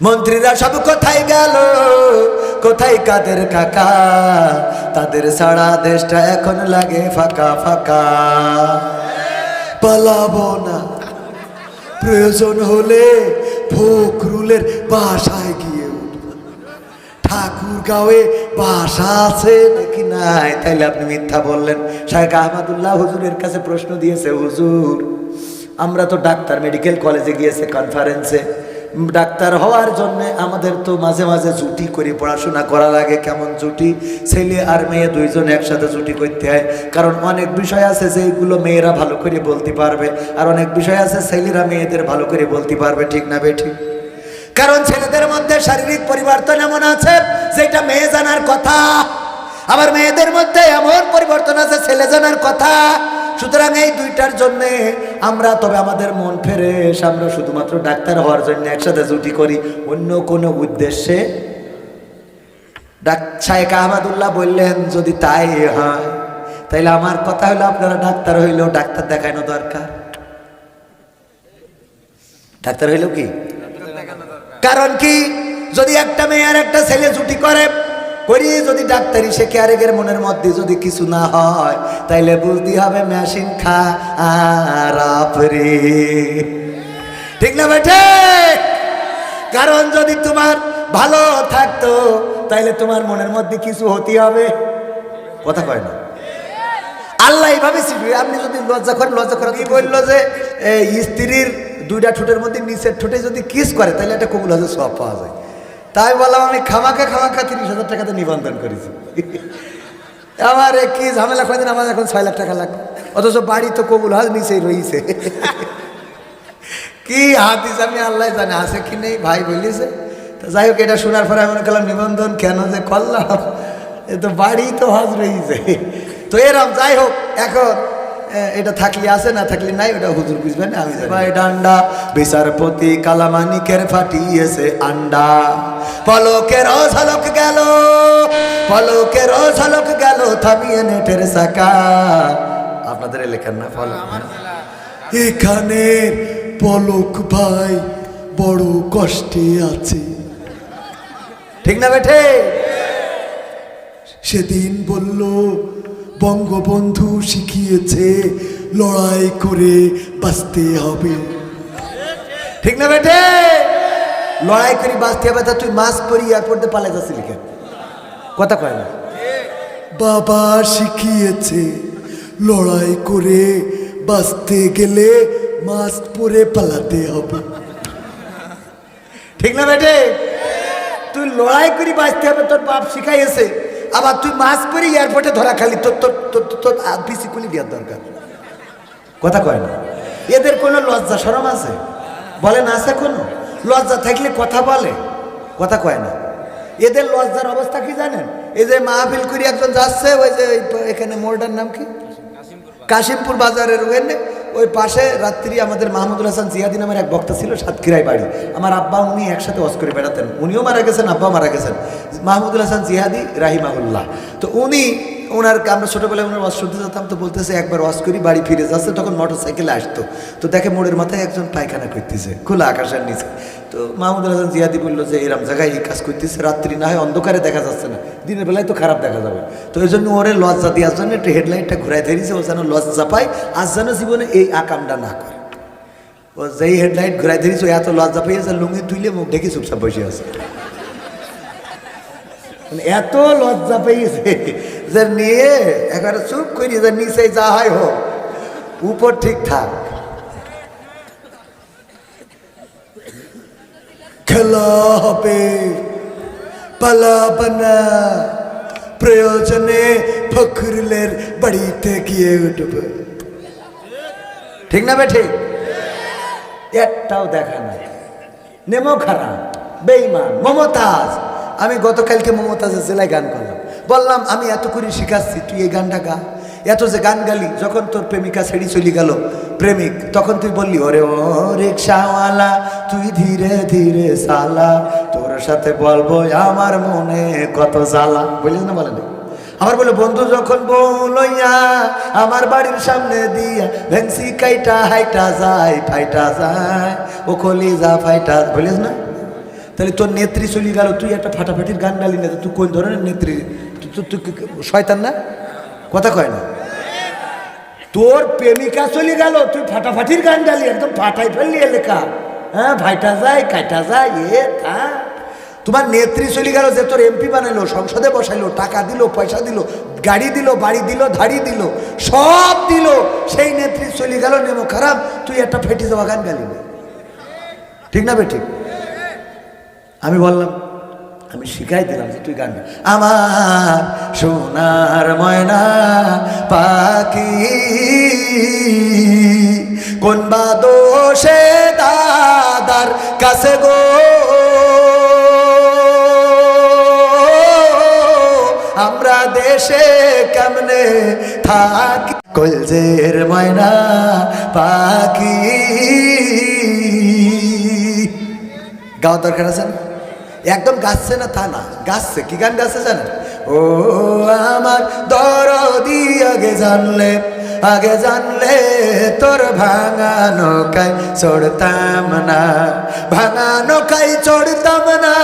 মন্ত্রীরা সব কোথায় গেল? কোথায় কাদের কাকা? তাদের সারা দেশটা এখন লাগে ফাঁকা ফাঁকা। পালাবো না। প্রয়োজন হলে ফখরুলের বাসায় গিয়ে ঠাকুর গাঁয়ে বাসা আছে নাকি নাই? তাইলে আপনি মিথ্যা বললেন। শাহেখ আহমদুল্লাহ হুজুরের কাছে প্রশ্ন দিয়েছে, হুজুর, আমরা তো ডাক্তার মেডিকেল কলেজে গিয়েছে কনফারেন্সে ডাক্তার হওয়ার জন্য আমাদের তো মাঝে মাঝে জুটি করে পড়াশোনা করা লাগে, কেমন জুটি ছেলে আর মেয়ে দুইজন একসাথে জুটি করতে হয়। কারণ অনেক বিষয় আছে যেগুলো মেয়েরা ভালো করে বলতে পারবে, আর অনেক বিষয় আছে ছেলেরা মেয়েদের ভালো করে বলতে পারবে, ঠিক না বে ঠিক কারণ ছেলেদের মধ্যে শারীরিক পরিবর্তন এমন আছে, যেটা মেয়ে জানার কথা। আবার মেয়েদের মধ্যে এমন পরিবর্তন আছে, ছেলে জানার কথা। সুতরাং এই দুইটার জন্য আমরা, তবে আমাদের মন ফেরে আমরা শুধুমাত্র ডাক্তার হওয়ার জন্য একসাথে জুটি করি। অন্য কোনো উদ্দেশ্যে? ডাক শায়েখ আহমদুল্লাহ বললেন, যদি তাই হয়, তাইলে আমার কথা হলো আপনারা ডাক্তার হইলেও ডাক্তার দেখানো দরকার। ডাক্তার হইলেও কি? কারণ কি? যদি একটা মেয়ে আর একটা ছেলে জুটি করে করি যদি ডাক্তারি সে ক্যারেগের মনের মধ্যে যদি কিছু না হয়, তাইলে বুঝতে হবে মেশিন খা আর ঠিক না বেঠে? কারণ যদি তোমার ভালো থাকতো, তাইলে তোমার মনের মধ্যে কিছু হতে হবে। কথা কয় না। আল্লাহ এইভাবে শিখবে আপনি যদি লজ্জা করেন লজ্জা করেন কি বলল যে স্ত্রীর দুইটা ঠোঁটের মধ্যে নিচের ঠোঁটে যদি কিস করে তাহলে একটা কবুল হাজার সব পাওয়া যায়। তাই বললাম, আমি খামাকা খামাকা তিরিশ হাজার টাকাতে নিবন্ধন করেছি। আমার কি ঝামেলা করে আমার এখন ছয় লাখ টাকা লাগবে। অথচ বাড়ি তো কবুল হাজ নিচেই রয়েছে। কি হাদিস আমি আল্লাহ জানে, আছে কি নেই, ভাই বলিছে। তো যাই হোক, এটা শোনার পরে আমি করলাম, নিবন্ধন কেন যে করলাম? এ তো বাড়ি তো হজ রয়েছে। তো এরম, যাই হোক, এখন এটা থাকলে আছে না থাকলে নাই ওটা হুজুর বুঝবেন আমি ভাই ডান্ডা বিচারপতি কালামানিকের ফাটিয়েছে আন্ডা। পলকের ঝলক গেল পলকের ঝলক গেল থামিয়ে নেটের সাকা আপনাদের লেখার না ফল এখানে পলক ভাই বড় কষ্টে আছে। ঠিক না বেঠে? সেদিন বলল বঙ্গবন্ধু শিখিয়েছে, লড়াই করে বাঁচতে হবে। ঠিক না বেটে? লড়াই করে বাঁচতে হবে, তা তুই মাস্ক পরি এয়ারপোর্টে পালাই যাচ্ছিলি কেন? কথা কয় না। বাবা শিখিয়েছে, লড়াই করে বাঁচতে গেলে মাস্ক পরে পালাতে হবে। ঠিক না বেটে? তুই লড়াই করে বাঁচতে হবে, তোর বাপ শিখাইছে আবার তুই মাস্ক পরে এয়ারপোর্টে ধরা খালি, তোর তোর তোর তোর- তোর পিসি খুলি দেওয়ার দরকার। কথা কয় না। এদের কোনো লজ্জা সরম আছে? বলেন আছে কোনো? লজ্জা থাকলে কথা বলে। কথা কয় না। এদের লজ্জার অবস্থা কি জানেন? এই যে মাহফিল করি একজন যাচ্ছে, ওই যে এখানে মোড়টার নাম কি? কাশিমপুর বাজারের ওখানে ওই পাশে রাত্রি আমাদের মাহমুদুল হাসান জিয়াদি নামের এক বক্তা ছিল, সাতক্ষীরায় বাড়ি। আমার আব্বা উনি একসাথে অস করে বেড়াতেন। উনিও মারা গেছেন, আব্বাও মারা গেছেন। মাহমুদুল হাসান জিহাদি রাহিমাহুল্লাহ। তো উনি ওনার আমরা ছোটোবেলায় ওনার ওয়াজ শুনতে যেতাম, তো বলতেছে, একবার ওয়াজ করি, বাড়ি ফিরে যাচ্ছে। তখন মোটর সাইকেলে আসতো। তো দেখে মোড়ের মাথায় একজন পায়খানা করতেছে, খোলা আকাশের নিচে। তো মাহমুদুল হাসান জিয়াদি বলল যে, এরম জায়গায় এই কাজ করতেছে, রাত্রি না হয় অন্ধকারে দেখা যাচ্ছে না। দিনের বেলায় তো খারাপ দেখা যাবে। তো এই জন্য ওরে লজ্জা দেওয়ার জন্য একটু হেডলাইটটা ঘুরাই ধরিয়েছে ও যেন লজ্জা পায়, আজ যেন জীবনে এই আকামটা না করে। ও যেই হেডলাইট ঘুরাই ধরেছে ও এত লজ্জা পেয়েছে লুঙ্গি তুলে মুখ ঢেকে চুপচাপ বসে আছে। মানে এত লজ্জা পেয়েছে যে নিয়ে, একেবারে চুপ করি যে নিচে যা হয় হোক, উপর ঠিক খেলা হবে। পালাবনা প্রয়োজনে ফখরুলের বাড়িতে গিয়ে উঠবে। ঠিক না বে ঠিক? একটাও দেখা নাই। নেমো খারাপ বেইমান মমতাজ। আমি গতকালকে মমতাজের জেলায় গান করলাম। বললাম, আমি এত করে শিখাচ্ছি, তুই এই গানটা গা। এত যে গান গালি, যখন তোর প্রেমিকা ছেড়ি চলে গেল, প্রেমিক, তখন তুই বললি, ওরে ও রিক্সাওয়ালা, তুই ধীরে ধীরে সালা তোর সাথে বলব আমার মনে কত জ্বালা। বলিস না, বলেন আমার বলে বন্ধু যখন বলইয়া আমার বাড়ির সামনে দিয়া ভেংসি কাইটা হাইটা যায়, ফাইটা যায়, ও কলি যা ফাইটা বলিস না? তাহলে তোর নেত্রী চলে গেল, তুই একটা ফাটাফাটির গান গালি না তুই কোন ধরনের নেত্রী? তুই- তুই শয়তান না? কথা কয় না। তোর প্রেমিকা চলে গেল, তুই ফাটাফাটির গান গালি, একদম ফাটাই ফেললি এলাকা হ্যাঁ ভাইটা যায়, কাইটা যায়, এ তা। তোমার নেত্রী চলে গেল যে তোর এমপি বানাইলো, সংসদে বসাইলো, টাকা দিল, পয়সা দিল, গাড়ি দিল, বাড়ি দিল, ধাড়ি দিল, সব দিল। সেই নেত্রী চলে গেল, নেমো খারাপ, তুই একটা ফেটে যাওয়া গান গালি ঠিক না বে ঠিক আমি বললাম আমি শিখাই দিলাম যে তুই গান আমার সোনার ময়না পাখি, কোন বা দোষে দাদার কাছে গো? আমরা দেশে কেমনে থাকি? কলজের ময়না পাখি। গাওয়া দরকার আছে একদম গাচ্ছে না তা না, গাচ্ছে। কি গান গাচ্ছে জানেন? ও আমার দরদি আগে জানলে আগে জানলে তোর ভাঙানো কাই চড়তাম না, ভাঙানো কাই চড়তাম না,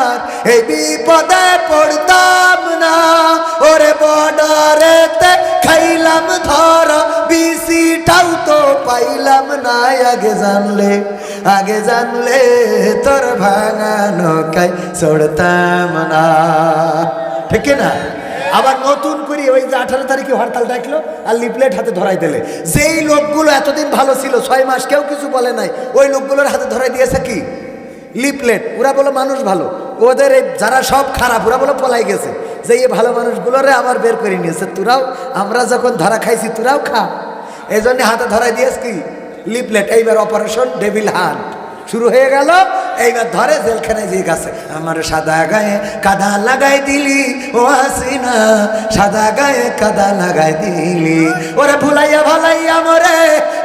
আর এই বিপদে পড়তাম না। ওরে বড বর্ডারেতে খাইলাম ধর, বিসিটাও তো পাইলাম না, আগে জানলে আগে জানলে তোর ভাঙানো কাই চড়তাম না। ঠিক না? আবার নতুন করে ওই যে আঠারো তারিখে হরতাল ডাকলো, আর লিপলেট হাতে ধরাই দিলে। যেই লোকগুলো এতদিন ভালো ছিল, ছয় মাস কেউ কিছু বলে নাই, ওই লোকগুলোর হাতে ধরাই দিয়েছে কি? লিপলেট, ওরা বলো মানুষ ভালো। ওদের এই যারা সব খারাপ, ওরা বলো পলাই গেছে। যে এই ভালো মানুষগুলোরে আবার বের করে নিয়েছে। তোরাও, আমরা যখন ধরা খাইছি, তোরাও খা। এই জন্য হাতে ধরাই দিয়েছ কি? লিপলেট, এইবার অপারেশন ডেভিল হান্ট শুরু হয়ে গেল। এইবার ধরে জেলখানায় যে গেছে, আমার সাদা গায়ে কাদা লাগাই দিলি, ও হাসিনা, সাদা গায়ে কাদা লাগাই দিলি। ওরে ভুলাইয়া ভালাইয়া মরে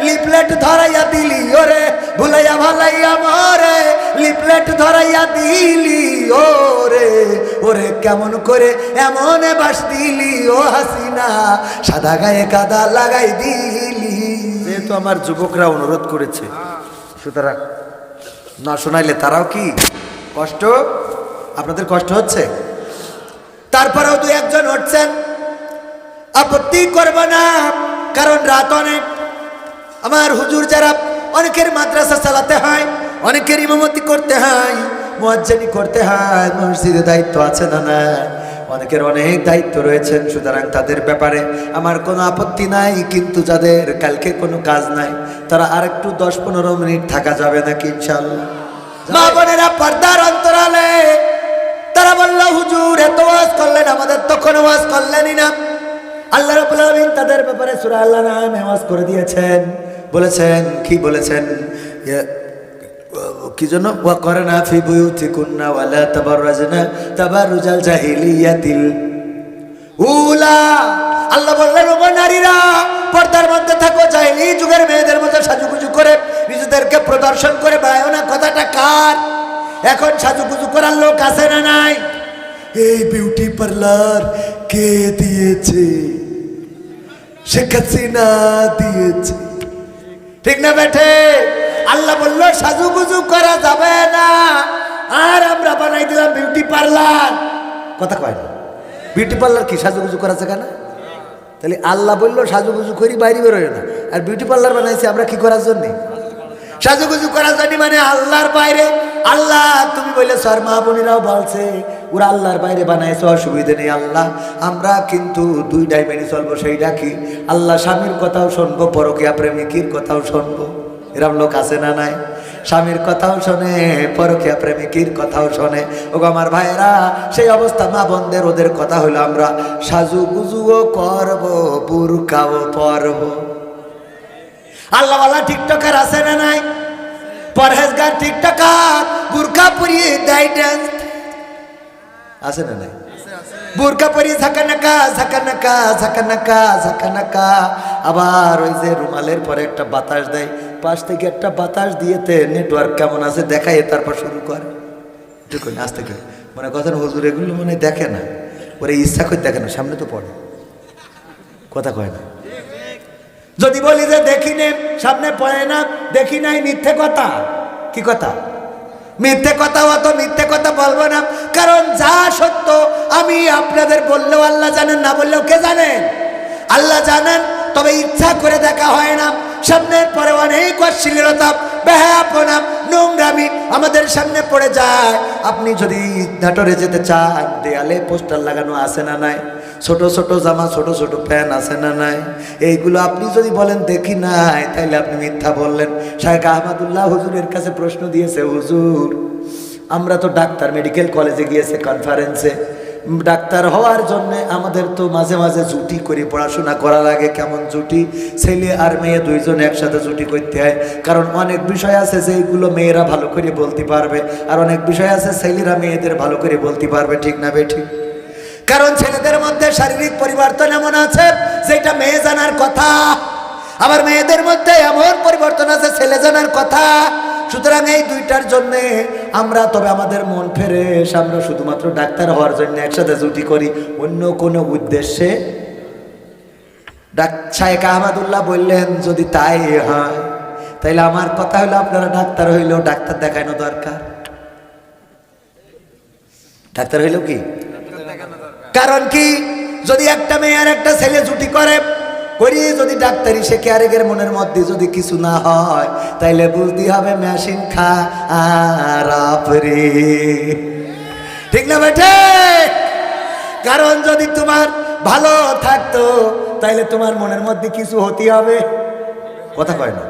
লিপলেট ধরাইয়া দিলি, ওরে ভুলাইয়া ভালাইয়া মরে লিপলেট ধরাইয়া দিলি, ওরে ওরে কেমন করে এমন বাস দিলি, ও হাসিনা, সাদা গায়ে কাদা লাগাই দিলি। যেহেতু আমার যুবকরা অনুরোধ করেছে, সুতরাং না শোনাইলে তারাও কি কষ্ট? আপনাদের কষ্ট হচ্ছে? তারপরেও দু একজন হচ্ছেন আপত্তি করবে না, কারণ রাত অনেক। আমার হুজুর যারা অনেকের মাদ্রাসা চালাতে হয়, অনেকের ইমামতি করতে হয়, মোয়াজ্জানি করতে হয়, মসজিদে দায়িত্ব আছে না না অনেকের অনেক দায়িত্ব রয়েছেন সুতরাং তাদের ব্যাপারে আমার কোনো আপত্তি নাই, কিন্তু যাদের কালকে কোনো কাজ নাই, তারা আর একটু দশ পনেরো মিনিট থাকা যাবে নাকি ইনশাল্লাহ মা বোনেরা পর্দার অন্তরালে, তারা বলল, হুজুর, এত ওয়াজ করলেন, আমাদের তখন ওয়াজ করলেনই না। আল্লাহ আলামিন তাদের ব্যাপারে সূরা আল্লাহ নামে ওয়াজ করে দিয়েছেন। বলেছেন, কি বলেছেন? ইয়া- কি জন্য? ওয়া করনা ফি বুয়ুতিকুন্না ওয়ালা তাবাররাজনা তাবাররুজাল জাহিলিয়াতিল উলা। আল্লাহ বললেন ও নারীরা, পর্দার মধ্যে থাকো, জাহিলি যুগের মেয়েদের মধ্যে সাজুগুজু করে, নিজেদেরকে প্রদর্শন করে বেড়ায় না কথাটা কার? এখন সাজুগুজু করার লোক আছে না নাই? এই বিউটি পার্লার কে দিয়েছে? শেখ হাসিনা দিয়েছে। ঠিক না বেঠে? আল্লাহ বলল, সাজুগুজু করা যাবে না। আর আমরা বানাই দিলাম বিউটি পার্লার কথা কয় না। বিউটি পার্লার কি, সাজুগুজু করা যায় না? তাহলে আল্লাহ বলল, সাজুগুজু করি, বাইরে বেরোয় না। আর বিউটি পার্লার বানাইছি আমরা কি করার জন্য? সাজুগুজু করার জন্য মানে আল্লাহর বাইরে। আল্লাহ, তুমি বললে, স্যার, মা বোনেরাও বলছে, ওরা আল্লাহর বাইরে বানাইছে, অসুবিধে নেই আল্লাহ। আমরা কিন্তু দুই ডাইমেনি চলবো সেই ডাকি আল্লাহ স্বামীর কথাও শুনব, পরকিয়া প্রেমিকির কথাও শুনব। এরম লোক আছে না নাই? স্বামীর কথাও শোনে, পরকিয়া প্রেমিকির কথাও শোনে। ও আমার ভাইরা সেই অবস্থা মা বন্ধের ওদের কথা হলো আমরা সাজুগুজুও করব, বুরকাও পরবো। আল্লাহওয়ালা টিকটকার আছে না নাই? পরহেজগার টিকটকার, বুরকা পরিয়ে দেয় ড্যান্স আছে না নাই? বুরকা পরিয়ে ঝাঁকানাকা ঝাঁকানাকা ঝাঁকানাকা ঝাঁকানাকা আবার ওই যে রুমালের পরে একটা বাতাস দেয়, পাশ থেকে একটা বাতাস দিয়েতে নেটওয়ার্ক কেমন আছে দেখায় তারপর শুরু করে। দেখুন আজ থেকে মানে কথা হুজুর এগুলো মানে দেখে না। ওরা ইচ্ছা করে দেখে না, সামনে তো পড়ে। কথা কয় না। যদি বলি যে দেখি নে, সামনে পড়ে না, দেখি নাই মিথ্যে কথা। কি কথা? মিথ্যে কথা অত মিথ্যে কথা বলব না। কারণ যা সত্য, আমি আপনাদের বললেও আল্লাহ জানেন, না বললেও কে জানেন আল্লাহ জানেন, তবে ইচ্ছা করে দেখা হয় না। সামনের পরে অনেক অশ্লীলতা বেহাপনা নোংরামি আমাদের সামনে পড়ে যায়। আপনি যদি নাটোরে যেতে চান, দেয়ালে পোস্টার লাগানো আছে না নাই? ছোট ছোট জামা, ছোট ছোট প্যান্ট আছে না নাই? এইগুলো আপনি যদি বলেন, দেখি নাই, তাইলে আপনি মিথ্যা বললেন। শাহেখ আহমদুল্লাহ হুজুরের কাছে প্রশ্ন দিয়েছে, হুজুর, আমরা তো ডাক্তার মেডিকেল কলেজে গিয়েছে কনফারেন্সে ডাক্তার হওয়ার জন্য আমাদের তো মাঝে মাঝে জুটি করে পড়াশোনা করা লাগে, কেমন জুটি? ছেলে আর মেয়ে দুইজন একসাথে জুটি করতে হয়। কারণ অনেক বিষয় আছে যেগুলো মেয়েরা ভালো করে বলতে পারবে, আর অনেক বিষয় আছে ছেলেরা মেয়েদের ভালো করে বলতে পারবে, ঠিক না বে ঠিক? কারণ ছেলেদের মধ্যে শারীরিক পরিবর্তন এমন আছে, যেটা মেয়ে জানার কথা। আবার মেয়েদের মধ্যে এমন পরিবর্তন আছে, ছেলে জানার কথা। সুতরাং এই দুইটার জন্য আমরা, তবে আমাদের মন ফেরে আমরা শুধুমাত্র ডাক্তার হওয়ার জন্য একসাথে জুটি করি। অন্য কোনো উদ্দেশ্যে? শায়েক আহমদুল্লাহ বললেন, যদি তাই হয়, তাইলে আমার কথা হলো আপনারা ডাক্তার হইলেও ডাক্তার দেখানো দরকার। ডাক্তার হইলেও কি? কারণ কি? যদি একটা মেয়ে আর একটা ছেলে জুটি করে, করি যদি ডাক্তারি সে ক্যারেগের মনের মধ্যে যদি কিছু না হয়, তাইলে বুঝতে হবে মেশিন খা আর ঠিক না বেঠে কারণ যদি তোমার ভালো থাকতো, তাইলে তোমার মনের মধ্যে কিছু হতে হবে। কথা কয় না।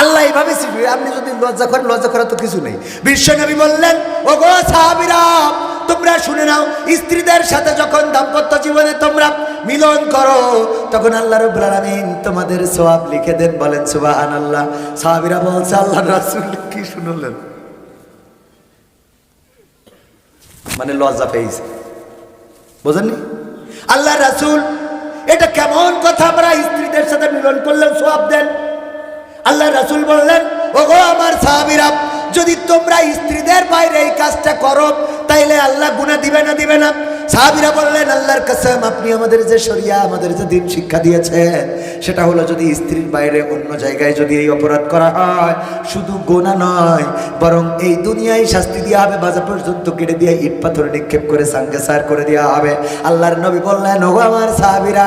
আল্লাহ এইভাবে আপনি যদি লজ্জা করেন, লজ্জা করার তো কিছু নেই। বিশ্বনবী বললেন ও গো সাহাবিরা তোমরা শুনে নাও, স্ত্রীদের সাথে যখন দাম্পত্য জীবনে তোমরা মিলন করো, তখন আল্লাহ রব্বুল তোমাদের সওয়াব লিখে দেন, বলেন, সুবহানাল্লাহ। সাহাবিরা বলছে আল্লাহ রাসূল কি শুনলেন? মানে লজ্জা পেয়েছে। বোঝেননি? আল্লাহ রাসূল, এটা কেমন কথা আমরা স্ত্রীদের সাথে মিলন করলেন সওয়াব দেন? আল্লাহ রাসুল বললেন, ওগো আমার সাহাবিরা, যদি তোমরা স্ত্রীদের বাইরে এই কাজটা করো তাইলে আল্লাহ গুনা দিবে না দিবে না? সাহাবিরা বললেন, আল্লাহর কাসম, আপনি আমাদের যে শরিয়া, আমাদের যে দিন শিক্ষা দিয়েছেন, সেটা হলো যদি স্ত্রীর বাইরে অন্য জায়গায় যদি এই অপরাধ করা হয়, শুধু গোনা নয়, বরং এই দুনিয়ায় শাস্তি দেওয়া হবে, বাজা পর্যন্ত কেটে দিয়ে ইট পাথর নিক্ষেপ করে সাঙ্গে সার করে দেওয়া হবে। আল্লাহর নবী বললেন ও আমার সাহাবিরা,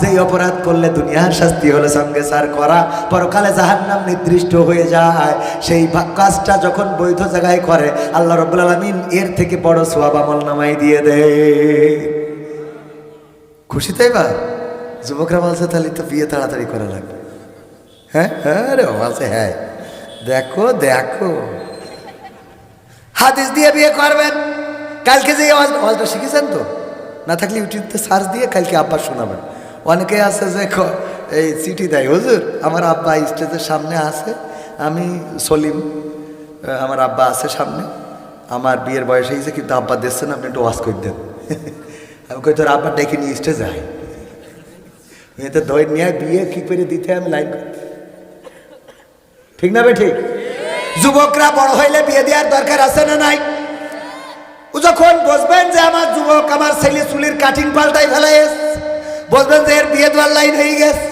যেই অপরাধ করলে দুনিয়ার শাস্তি হলো সঙ্গে সার করা, পরকালে যাহার নাম নির্দিষ্ট হয়ে যায়। সেই কাজটা যখন বৈধ জায়গায় করে, আল্লাহ রব্বুল আলমিন এর থেকে বড় সোয়াব আমল নামাই দিয়ে দেয় খুশি তাই বা যুবকরা বলছে, তাহলে তো বিয়ে তাড়াতাড়ি করা লাগবে। হ্যাঁ? হ্যাঁ রে বলছে হ্যাঁ। দেখো দেখো। হাদিস দিয়ে বিয়ে করবেন। কালকে যে আওয়াজ আওয়াজটা শিখেছেন তো? না থাকলে ইউটিউবতে সার্চ দিয়ে কালকে আব্বা শোনাবেন। অনেকে আছে যে এই চিঠি দেয়, হুজুর, আমার আব্বা স্টেজের সামনে আছে। আমি সলিম, আমার আব্বা আছে সামনে। আমার বিয়ের বয়স হয়েছে, কিন্তু আব্বা দেখছেন আপনি একটু ওয়াশ করে দেন। আমি কই, তোর আব্বা ডেকে নিয়ে স্টেজে আয়। মেয়েতে দই নিয়ে বিয়ে কি করে দিতে আমি লাইন ঠিক না বে ঠিক? যুবকরা বড় হইলে বিয়ে দেওয়ার দরকার আছে না নাই? ও যখন বসবেন যে আমার যুবক আমার ছেলে চুলির কাটিং পাল্টাই ফেলাই বলবেন যে এর বিয়ে দেওয়ার লাইন হয়ে গেছে।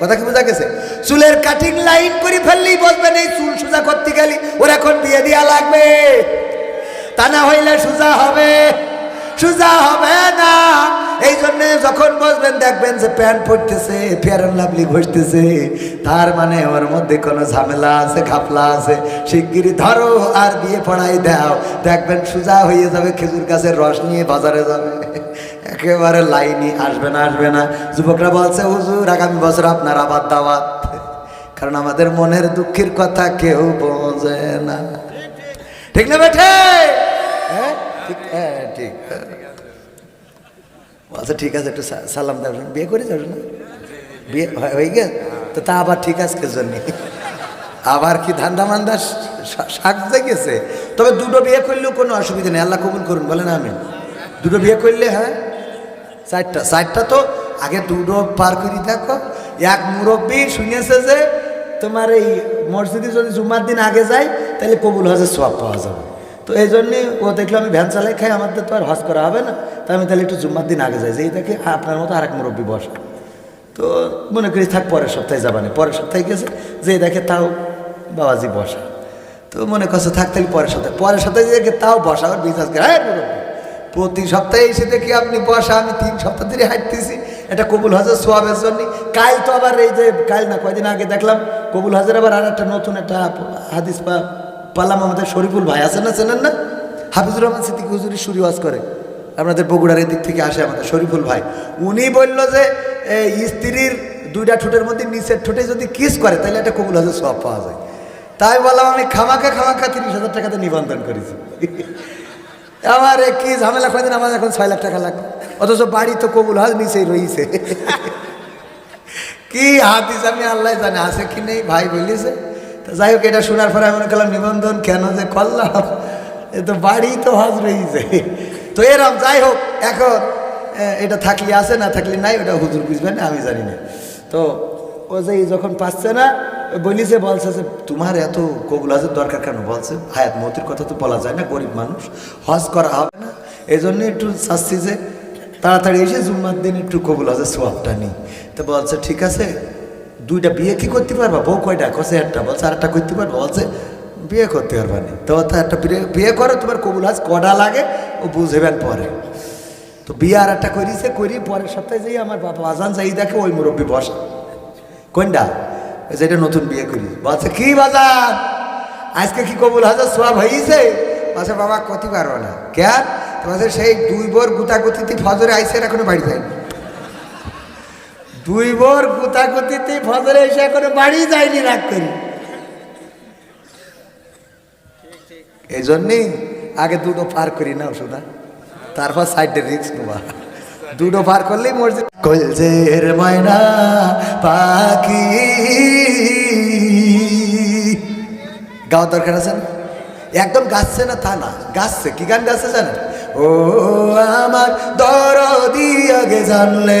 কথা কি বোঝা গেছে? চুলের কাটিং লাইন করে ফেললেই বলবেন এই চুল সোজা করতে গেলি ওর এখন বিয়ে দেওয়া লাগবে। তা না হইলে সোজা হবে। সোজা হবে না। এই জন্য যখন বসবেন, দেখবেন যে প্যান্ট পড়তেছে ফেয়ার লাভলি ঘষতেছে। তার মানে ওর মধ্যে কোনো ঝামেলা আছে, ঘাপলা আছে। শিগগিরি ধরো আর বিয়ে পড়াই দাও। দেখবেন সোজা হয়ে যাবে, খেজুর গাছের রস নিয়ে বাজারে যাবে। একেবারে লাইনই আসবে না আসবে না। যুবকরা বলছে, হুজুর, আগামী বছর আপনার আবার দাওয়াত। কারণ আমাদের মনের দুঃখের কথা কেউ বোঝে না। ঠিক না বেঠে? ঠিক হ্যাঁ ঠিক। আচ্ছা ঠিক আছে, একটু সালাম বিয়ে করে যাবে না? বিয়ে হয়- গেছে? তো তা আবার ঠিক আজকের জন্য। আবার কি ধান্দা মান্দা শাক জেগেছে তবে দুটো বিয়ে করলেও কোনো অসুবিধা নেই। আল্লাহ কবুল করুন, বলেন আমি দুটো বিয়ে করলে হ্যাঁ? চারটা চারটা তো আগে দুটো পার করি, দেখো। এক মুরব্বী শুনেছে যে তোমার এই মসজিদে যদি জুমার দিন আগে যায়, তাহলে কবুল হজের সব পাওয়া যাবে। তো এই জন্যে ও দেখল আমি ভ্যান চালাই খাই আমাদের তো আর হজ করা হবে না। তো আমি তাহলে একটু জুম্মার দিন আগে যাই যেই দেখে আপনার মতো আরেক মুরব্বী বসে। তো মনে করি থাক পরের সপ্তাহে যাবানে পরের সপ্তাহে গেছে যে দেখে তাও বাবাজি বসা। তো মনে করছে থাক তাহলে পরের সপ্তাহে। পরের সপ্তাহে যে তাও বসা আর বিশ্বাস করে হ্যাঁ মুরব্বী, প্রতি সপ্তাহে এসে দেখি আপনি বসা আমি তিন সপ্তাহ ধরে হাঁটতেছি। এটা কবুল হাজার সোয়াবের জন্য। কাল তো আবার এই যে কাল না কয়দিন আগে দেখলাম কবুল হাজার আবার আর একটা নতুন একটা হাদিস পা পালাম আমাদের শরীফুল ভাই, আছেন না, চেনেন না? হাফিজুর রহমান সিদ্দিক হুজুরি সুরি ওয়াজ করে। আপনাদের বগুড়ার এদিক থেকে আসে আমাদের শরীফুল ভাই। উনি বলল যে স্ত্রীর দুইটা ঠোঁটের মধ্যে নিচের ঠোঁটে যদি কিস করে, তাহলে একটা কবুল হাজার সব পাওয়া যায়। তাই বললাম, আমি খামাকা খামাকা তিরিশ হাজার টাকাতে নিবন্ধন করেছি। আমার কি ঝামেলা করে দিন আমার এখন ছয় লাখ টাকা লাগবে। অথচ বাড়ি তো কবুল হাজ নিচেই রয়েছে কি হাতিস আমি আল্লাহ জানে, আছে কি নেই? ভাই বলিছে যাই হোক, এটা শোনার পরে আমি করলাম, নিবন্ধন কেন যে করলাম? এ তো বাড়ি তো হজ রয়েছে তো এরম যাই হোক, এখন এটা থাকলে আছে, না থাকলে নাই, ওটা হুজুর বুঝবেন আমি জানি না। তো ও যে যখন পাচ্ছে না ও বলিছে বলছে যে, তোমার এত কবুল হাজের দরকার কেন? বলছে, হায়াত মতির কথা তো বলা যায় না, গরিব মানুষ, হজ করা হবে না। এই জন্য একটু চাচ্ছি যে, তাড়াতাড়ি এসে জুম্মার দিন একটু কবুল হাজের সোয়াবটা নিই। তো বলছে, ঠিক আছে দুইটা বিয়ে কি করতে পারবা? বউ কয়টা? কষে একটা বলছে আর একটা করতে পারবা? বলছে বিয়ে করতে পারবা না। তো একটা বিয়ে- করো, তোমার কবুল হাজ কটা লাগে? ও বুঝেবেন পরে। তো বিয়ে আর একটা করিছে, করি, পরের সপ্তাহে যাই আমার বাবা আজান যাই দেখে ওই মুরব্বী বসা। কোনটা? যেটা নতুন বিয়ে করি। বলছে, কি বাজার আজকে কি কবুল হাজার সোয়াব হয়েছে বলছে, বাবা, কতি পারব না। কেন? তোমাদের সেই দুই বর বোর গুতাগুতিতে ফজরে আইসে এখনও বাড়ি যায়নি। দুই বোর গুতাগুতিতে ফজরে এসে এখনও বাড়ি যায়নি করি। এই জন্যেই আগে দুটো পার করি না ওষুধা তারপর সাইডে রিক্স নেবা দুটো পার করলেই মসজিদ কলজের ময়না পাখি। গাওয়ার দরকার আছে না? একদম গাচ্ছে না তা না, গাচ্ছে। কি গান গাচ্ছে জানেন? ও আমার দরদি আগে জানলে।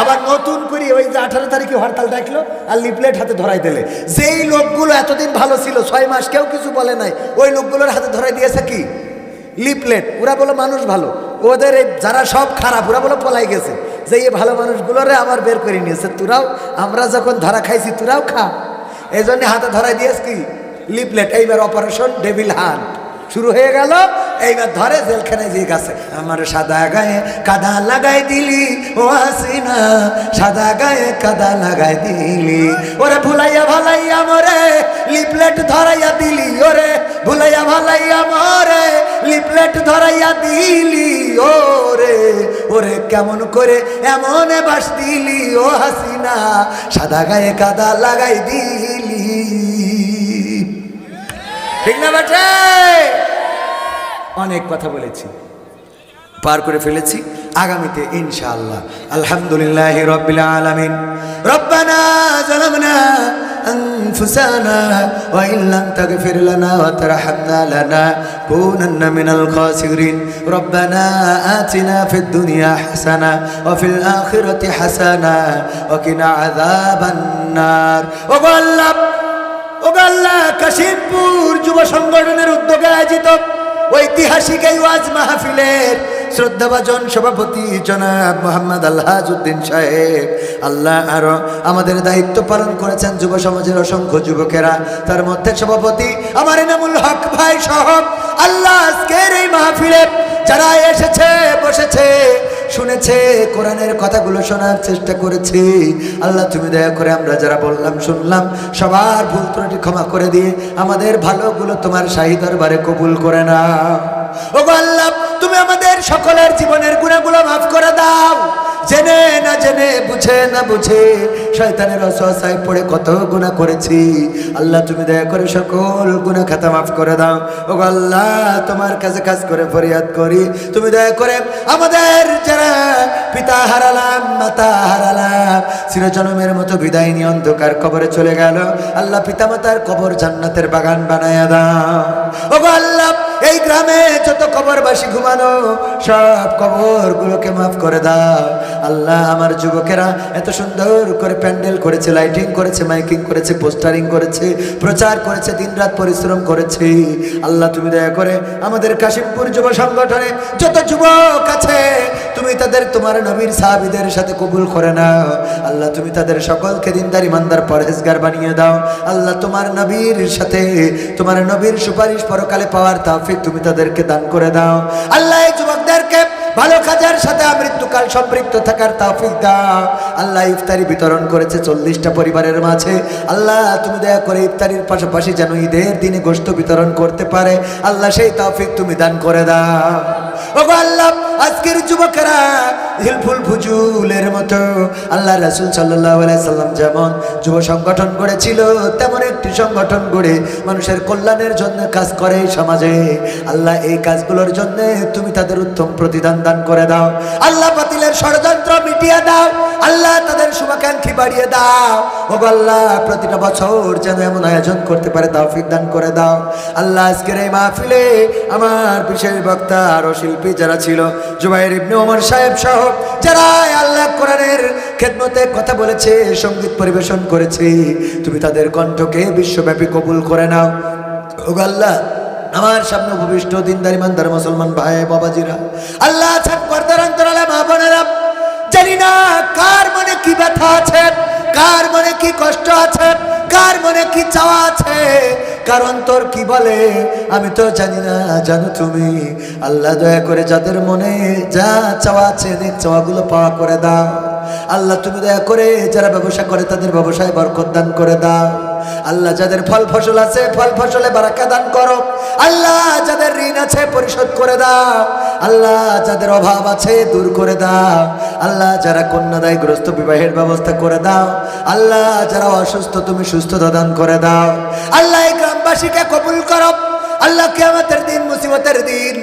আবার নতুন করে ওই যে আঠারো তারিখে হরতাল ডাকলো আর লিপলেট হাতে ধরাই দিলে। যেই লোকগুলো এতদিন ভালো ছিল, ছয় মাস কেউ কিছু বলে নাই, ওই লোকগুলোর হাতে ধরাই দিয়েছে কি? লিপলেট ওরা বলো মানুষ ভালো। ওদের যারা সব খারাপ, ওরা বলো পলাই গেছে। যে এই ভালো মানুষগুলোরে আবার বের করে নিয়েছে। তোরাও, আমরা যখন ধরা খাইছি, তোরাও খা। এই জন্য হাতে ধরাই দিয়েছ কি? লিপলেট এইবার অপারেশন ডেভিল হান্ট। শুরু হয়ে গেল। এইবার ধরে জেলখানায় দিয়ে গেছে। আমার সাদা গায়ে কাদা লাগাই দিলি, ও হাসিনা, সাদা গায়ে কাদা লাগাই দিলি। ওরে ভুলাইয়া ভালাইয়া মরে লিপলেট ধরাইয়া দিলি, ওরে ভুলাইয়া ভালাইয়া মরে লিপলেট ধরাইয়া দিলি, ওরে ওরে কেমন করে এমন বাস দিলি, ও হাসিনা, সাদা গায়ে কাদা লাগাই দিলি। ঠিক না বেটে অনেক কথা বলেছি পার করে ফেলেছি আগামীতে ইনশাআল্লাহ আলহামদুলিল্লাহ রব্বিল আলামিন রব্বানা জালামনা أنفسنا وإن لم تغفر لنا وترحمنا لنكونن من الخاسرين ربنا آتنا في الدنيا حسنة وفي الآخرة حسنة وقنا عذاب النار وقال ওগাল্লা কাশিমপুর যুব সংগঠনের উদ্যোগে আয়োজিত ঐতিহাসিক এই ওয়াজ মাহফিলের শ্রদ্ধাভাজন সভাপতি জনাব মোহাম্মদ আল্লাহাজুদ্দিন সাহেব। আল্লাহ আরও আমাদের দায়িত্ব পালন করেছেন যুব সমাজের অসংখ্য যুবকেরা। তার মধ্যে সভাপতি আমার এনামুল হক ভাই সহ আল্লাহ আজকের এই মাহফিলে যারা এসেছে, বসেছে শুনেছে, কোরআনের কথাগুলো শোনার চেষ্টা করেছি। আল্লাহ, তুমি দয়া করে আমরা যারা বললাম, শুনলাম, সবার ভুল ত্রুটি ক্ষমা করে দিয়ে আমাদের ভালোগুলো তোমার শাহী দরবারে কবুল করে না ও আল্লাহ, তুমি আমাদের সকলের জীবনের গুণাগুলো মাফ করে দাও। জেনে না জেনে, বুঝে না বুঝে, শয়তানের অসহায় পড়ে কত গুণা করেছি। আল্লাহ, তুমি দয়া করে সকল গুণা খাতা মাফ করে দাও। ও আল্লাহ, তোমার কাছে কাজ করে ফরিয়াদ করি। তুমি দয়া করে আমাদের যারা পিতা হারালাম, মাতা হারালাম, চিরজনমের মতো বিদায় নিয়ে অন্ধকার কবরে চলে গেল। আল্লাহ পিতা মাতার কবর জান্নাতের বাগান বানায় দাও। ও আল্লাহ, এই গ্রামে যত কবরবাসী ঘুমানো, সব কবরগুলোকে মাফ করে দাও। আল্লাহ আমার যুবকেরা, এত সুন্দর করে প্যান্ডেল করেছে, লাইটিং করেছে, মাইকিং করেছে, পোস্টারিং করেছে, প্রচার করেছে, দিনরাত পরিশ্রম করেছে। আল্লাহ তুমি দয়া করে আমাদের কাশিমপুর যুব সংগঠনে যত যুবক আছে, তুমি তাদের তোমার নবীর সাহাবিদের সাথে কবুল করে নাও। আল্লাহ তুমি তাদের সকলকে দিনদার ইমানদার পরহেজগার বানিয়ে দাও। আল্লাহ তোমার নবীর সাথে, তোমার নবীর সুপারিশ পরকালে পাওয়ার তাফিক তুমি তাদেরকে দান করে দাও। আল্লাহ ভালো কাজের সাথে মৃত্যুকাল সম্পৃক্ত থাকার তাফিক দা আল্লাহ ইফতারি বিতরণ করেছে চল্লিশটা পরিবারের মাঝে। আল্লাহ, তুমি দয়া করে ইফতারির পাশাপাশি যেন ঈদের দিনে গোষ্ঠ বিতরণ করতে পারে। আল্লাহ, সেই তাফিক তুমি দান করে দাও। আল্লাহ মানুষের কল্যাণের জন্য কাজ করে সমাজে। আল্লাহ এই কাজগুলোর জন্য তুমি তাদের উত্তম প্রতিদান দান করে দাও। আল্লাহ বাতিলের ষড়যন্ত্র মিটিয়ে দাও। আল্লাহ তাদের শুভাকাঙ্ক্ষী বাড়িয়ে দাও। ও আল্লাহ, প্রতিটা বছর যেন এমন আয়োজন করতে পারে, তৌফিক দান করে দাও। আল্লাহ আজকের এই মাহফিলে আমার বিশেষ বক্তা আরও শিল্পী যারা ছিল, জুবাইর ইবনে ওমর সাহেব সহ যারা আল্লাহ কোরআনের খেদমতে কথা বলেছে, সংগীত পরিবেশন করেছে, তুমি তাদের কণ্ঠকে বিশ্বব্যাপী কবুল করে নাও। আল্লাহ, আমার সামনে উপবিষ্ট দিনদার, ইমানদার মুসলমান ভাই বাবাজিরা, আল্লাহ আছেন পর্দার অন্তরালে মা বোনেরা, জানি না কার মনে কি ব্যথা আছে, কার মনে কি কষ্ট আছে, কার মনে কি চাওয়া আছে কার তোর কি বলে? আমি তো জানি না, জানো তুমি। আল্লাহ দয়া করে যাদের মনে যা চাওয়া আছে, নেক চাওয়াগুলো পাওয়া করে দাও। আল্লাহ তুমি দয়া করে যারা ব্যবসা করে, তাদের ব্যবসায় বরকত দান করে দাও। আল্লাহ যাদের ফল ফসল আছে, ফল ফসলে বারাকা দান করো। আল্লাহ যাদের ঋণ আছে, পরিশোধ করে দাও। আল্লাহ যাদের অভাব আছে, দূর করে দাও। আল্লাহ যারা কন্যাদায় গ্রস্ত বিবাহের ব্যবস্থা করে দাও। আল্লাহ যারা অসুস্থ, তুমি সুস্থতা দান করে দাও। আল্লাহ এই গ্রামবাসীকে কবুল করো। আল্লাহ কেয়ামতের দিন, মুসিবতের দিন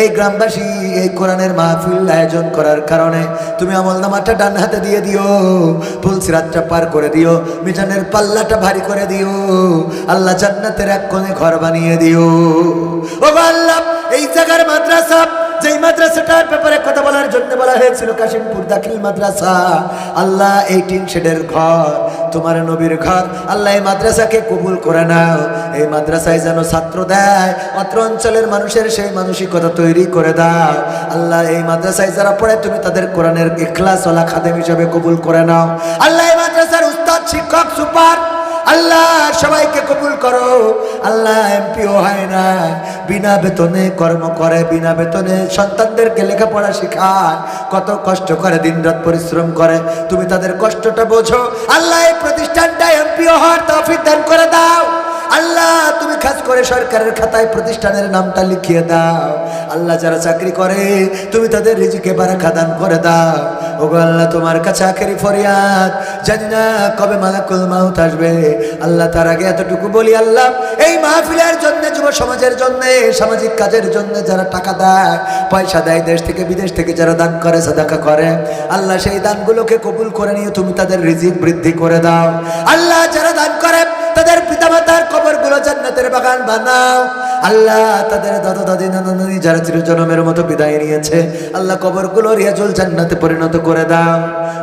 এই গ্রামবাসী, এই কোরআনের মাহফিল আয়োজন করার কারণে তুমি আমল নামাটা ডান হাতে দিয়ে দিও পুলসিরাতটা পার করে দিও, মিজানের পাল্লাটা ভারী করে দিও, আল্লাহ জান্নাতের এক কোণে ঘর বানিয়ে দিও। ও আল্লাহ, এই জায়গার মাদ্রাসা, যেই মাদ্রাসাটার ব্যাপারে কথা বলার জন্য বলা হয়েছিল কাশিমপুর দাখিল মাদ্রাসা, আল্লাহ এই টিন শেডের ঘর, তোমার নবীর ঘর, আল্লাহ এই মাদ্রাসাকে কবুল করে নাও। এই মাদ্রাসায় যেন ছাত্র দেয়, অত্র অঞ্চলের মানুষের সেই মানসিকতা তৈরি করে দাও। আল্লাহ এই মাদ্রাসায় যারা পড়ে, তুমি তাদের কোরআনের ইখলাস ওলা খাদেম হিসাবে কবুল করে নাও। আল্লাহ এই মাদ্রাসার উস্তাদ, শিক্ষক, সুপার, আল্লাহ সবাইকে কবুল করো। আল্লাহ এমপিও হয় না। বিনা বেতনে কর্ম করে, বিনা বেতনে সন্তানদেরকে লেখাপড়া শেখায়। কত কষ্ট করে দিনরাত পরিশ্রম করে। তুমি তাদের কষ্টটা বোঝো। আল্লাহ এই প্রতিষ্ঠানটা এমপিও হওয়ার তৌফিক দান করে দাও। আল্লাহ, তুমি খাস করে সরকারের খাতায় প্রতিষ্ঠানের নামটা লিখিয়ে দাও। আল্লাহ যারা চাকরি করে, তুমি তাদের রিজিকে বারাকা দান করে দাও। ওগো আল্লাহ, তোমার কাছে আখেরি ফরিয়াদ। জানি না কবে মালাকুল মাউত আসবে। আল্লাহ, তার আগে এতটুকু বলি, আল্লাহ, এই মাহফিলের জন্য, যুব সমাজের জন্য, সামাজিক কাজের জন্য যারা টাকা দেয়, পয়সা দেয়, দেশ থেকে বিদেশ থেকে যারা দান করে, সাদাকা করে, আল্লাহ, সেই দানগুলোকে কবুল করে নিয়ে তুমি তাদের রিজিক বৃদ্ধি করে দাও। আল্লাহ, যারা দান করে পিতামাতার কবরগুলো জান্নাতের বাগান বানাও। আল্লাহ তাদের দাদা দাদি নানা যারা চিরজনমের মতো বিদায় নিয়েছে, আল্লাহ কবরগুলো রিয়াজুল জান্নাতে পরিণত করে দাও।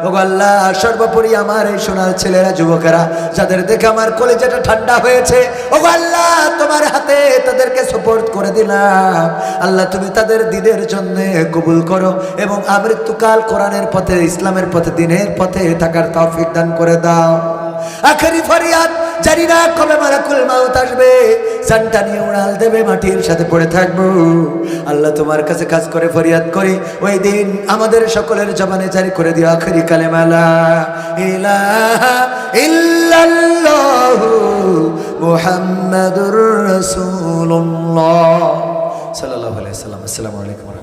ও আল্লাহ, সর্বোপরি আমার এই সোনার ছেলেরা, যুবকেরা, যাদের দেখে আমার কলেজাটা ঠান্ডা হয়েছে ও আল্লাহ, তোমার হাতে তাদেরকে সাপোর্ট করে দিলাম। আল্লাহ, তুমি তাদের দিনের জন্য কবুল করো এবং আমৃত্যুকাল কোরআনের পথে, ইসলামের পথে, দিনের পথে থাকার তৌফিক দান করে দাও। আখেরি ফরিয়াদ জানি না কবে মালাকুল মাউত আসবে। সানটা নিয়ে উড়াল দেবে মাটির সাথে পড়ে থাকব। আল্লাহ তোমার কাছে কাজ করে, ফরিয়াদ করি। ওই দিন আমাদের সকলের জবানে জারি করে দিও আখেরি কালেমালা ইলাহা ইল্লাল্লাহু মুহাম্মাদুর রাসূলুল্লাহ। সাল্লাল্লাহু আলাইহি সাল্লাম আসসালামু আলাইকুম